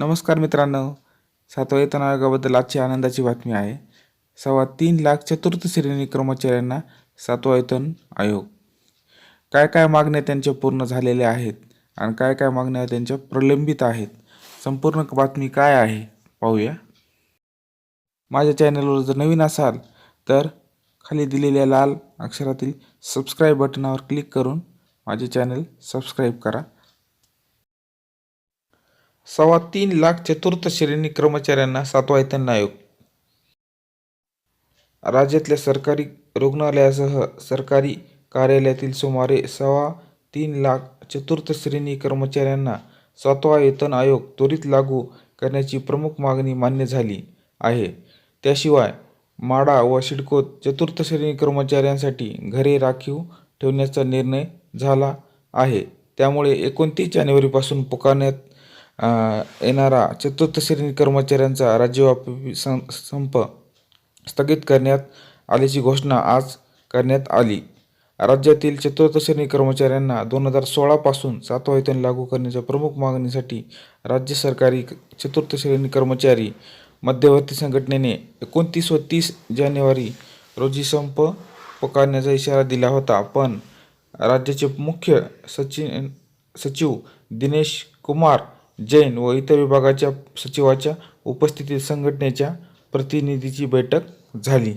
नमस्कार मित्रांनो सातवा वेतन आयोगाबद्दल आजची आनंदाची बातमी आहे. सव्वा तीन लाख चतुर्थ श्रेणी कर्मचाऱ्यांना सातवा वेतन आयोग. काय काय मागण्या त्यांच्या पूर्ण झालेल्या आहेत आणि काय काय मागण्या त्यांच्या प्रलंबित आहेत? संपूर्ण बातमी काय आहे? पाहूया. माझ्या चॅनलवर जर नवीन असाल तर खाली दिलेल्या लाल अक्षरातील सबस्क्राईब बटनावर क्लिक करून माझे चॅनल सबस्क्राईब करा. सव्वा तीन लाख चतुर्थ श्रेणी कर्मचाऱ्यांना सातवा वेतन आयोग. राज्यातल्या सरकारी रुग्णालयासह सरकारी कार्यालयातील सुमारे सव्वा तीन लाख चतुर्थ श्रेणी कर्मचाऱ्यांना सातवा वेतन आयोग त्वरित लागू करण्याची प्रमुख मागणी मान्य झाली आहे. त्याशिवाय माडा व सिडकोत चतुर्थ श्रेणी कर्मचाऱ्यांसाठी घरे राखीव ठेवण्याचा निर्णय झाला आहे. त्यामुळे एकोणतीस जानेवारीपासून पुकारण्यात येणारा चतुर्थ श्रेणी कर्मचाऱ्यांचा राज्यव्यापी सं संप स्थगित करण्यात आल्याची घोषणा आज करण्यात आली. राज्यातील चतुर्थ श्रेणी कर्मचाऱ्यांना दोन हजार सोळापासून सातवा वेतन लागू करण्याच्या प्रमुख मागणीसाठी राज्य सरकारी चतुर्थ श्रेणी कर्मचारी मध्यवर्ती संघटनेने एकोणतीस व तीस जानेवारी रोजी संप पुकारण्याचा इशारा दिला होता. पण राज्याचे मुख्य सचिन सचिव दिनेश कुमार जैन व इतर विभागाच्या सचिवाच्या उपस्थितीत संघटनेच्या प्रतिनिधीची बैठक झाली.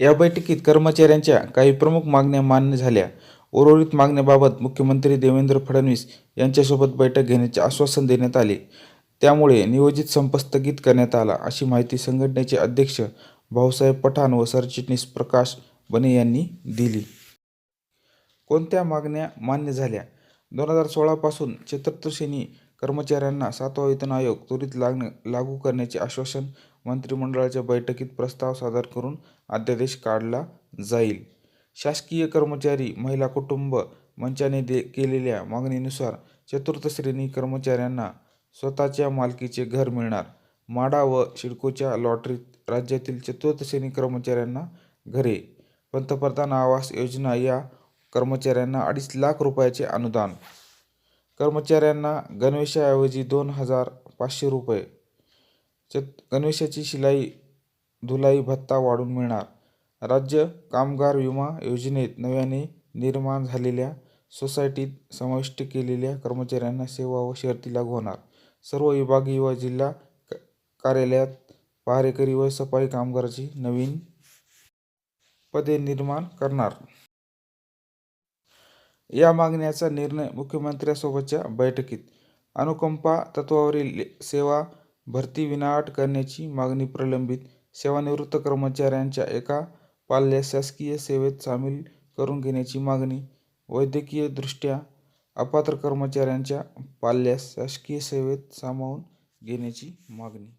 या बैठकीत कर्मचाऱ्यांच्या काही प्रमुख मागण्या मान्य झाल्या. उर्वरित मागण्याबाबत मुख्यमंत्री देवेंद्र फडणवीस यांच्यासोबत बैठक घेण्याचे आश्वासन देण्यात आले. त्यामुळे नियोजित संप स्थगित करण्यात आला अशी माहिती संघटनेचे अध्यक्ष भाऊसाहेब पठाण व सरचिटणीस प्रकाश बने यांनी दिली. कोणत्या मागण्या मान्य झाल्या? दोन हजार सोळापासून चतुर्थश्रेणी कर्मचाऱ्यांना सातवा वेतन आयोग त्वरित लागण लागू करण्याचे आश्वासन मंत्रिमंडळाच्या बैठकीत प्रस्ताव सादर करून अध्यादेश काढला जाईल. शासकीय कर्मचारी महिला कुटुंब मंचाने दे केलेल्या मागणीनुसार चतुर्थ श्रेणी कर्मचाऱ्यांना स्वतःच्या मालकीचे घर मिळणार. माडा व शिडकोच्या लॉटरीत राज्यातील चतुर्थ श्रेणी कर्मचाऱ्यांना घरे. पंतप्रधान आवास योजना या कर्मचाऱ्यांना अडीच लाख रुपयाचे अनुदान. कर्मचाऱ्यांना गणवेशाऐवजी दोन हजार पाचशे रुपये. चत गणवेशाची शिलाई धुलाई भत्ता वाढून मिळणार. राज्य कामगार विमा योजनेत नव्याने निर्माण झालेल्या सोसायटीत समाविष्ट केलेल्या कर्मचाऱ्यांना सेवा व शर्ती लागू होणार. सर्व विभागीय व जिल्हा क- कार्यालयात पहारेकरी व सफाई कामगाराची नवीन पदे निर्माण करणार. या मागण्याचा निर्णय मुख्यमंत्र्यांसोबतच्या बैठकीत. अनुकंपा तत्वावरील सेवा भरती विनाअट करण्याची मागणी प्रलंबित सेवानिवृत्त कर्मचाऱ्यांच्या एका पाल्यास शासकीय सेवेत सामील करून घेण्याची मागणी वैद्यकीयदृष्ट्या अपात्र कर्मचाऱ्यांच्या पाल्यास शासकीय सेवेत सामावून घेण्याची मागणी.